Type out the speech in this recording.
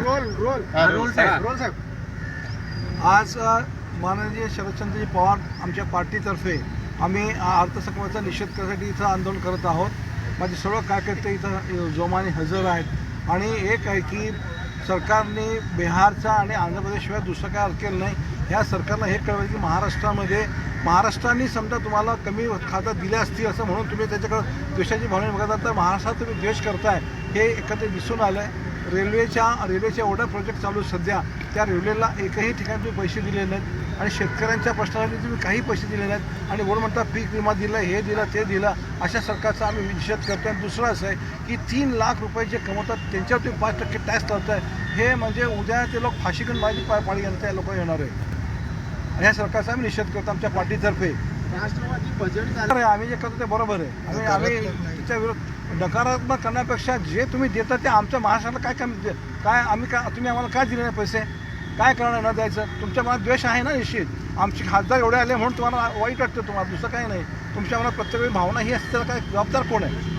Role रोल. हा, रोल साहेब. रोल साहेब. आज अ, माननीय शरदचंद्रजी पवार आमच्या पार्टीतर्फे आम्ही अ, अर्थसंकल्पाचा निषेध करण्यासाठी इथं आंदोलन करत आहोत. माझे सर्व कार्यकर्ते इथं जोमाने हजर आहेत. आणि एक आहे की सरकारने बिहारचा आणि आंध्र प्रदेशशिवाय दुसरं काय केलं नाही. ह्या सरकारला हे कळलं की महाराष्ट्रामध्ये महाराष्ट्राने समजा तुम्हाला कमी खातं दिले असतील असं म्हणून तुम्ही त्याच्याकडं द्वेषाची भावना बघत आहात तर महाराष्ट्रात तुम्ही द्वेष करताय. हे एकत्रित दिसून आलं आहे रेल्वेच्या रेल्वेचे एवढे प्रोजेक्ट चालू आहेत सध्या. त्या रेल्वेला एकही ठिकाणी तुम्ही पैसे दिले नाहीत. आणि शेतकऱ्यांच्या प्रश्नासाठी तुम्ही काही पैसे दिले नाहीत. आणि वर म्हणता पीक विमा दिला हे दिलं ते दिलं. अशा सरकारचा आम्ही निषेध करतो आणि दुसरं असं आहे की तीन लाख रुपये जे कमवतात त्यांच्यावर तुम्ही पाच टक्के टॅक्स लावताय. हे म्हणजे उद्या ते लोक फाशी घेऊन माझी पा पाळी यांना त्या लोक येणार आहे आणि या सरकारचा आम्ही निषेध करतो आमच्या पार्टीतर्फे. राष्ट्रवादी आम्ही जे करतो ते बरोबर आहे. आम्ही आम्ही त्याच्या विरोध नकारात्मक करण्यापेक्षा जे तुम्ही देता ते आमच्या महाराष्ट्राला काय कमी दे- काय आम्ही काय तुम्ही आम्हाला काय दिले नाही पैसे? काय करणार न द्यायचं? तुमच्या मनात द्वेष आहे ना निश्चित? आमचे खासदार एवढे आले म्हणून तुम्हाला वाईट वाटतं तुम्हाला दुसरं काही नाही. तुमच्या मनात प्रत्येक वेळी भावना ही असते काय जबाबदार कोण आहे?